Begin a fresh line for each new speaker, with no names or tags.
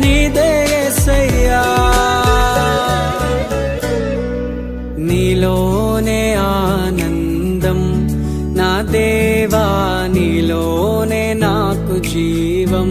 నీదయ్యా నీలోనే ఆనందం నా దేవా నీలోనే నాకు జీవం.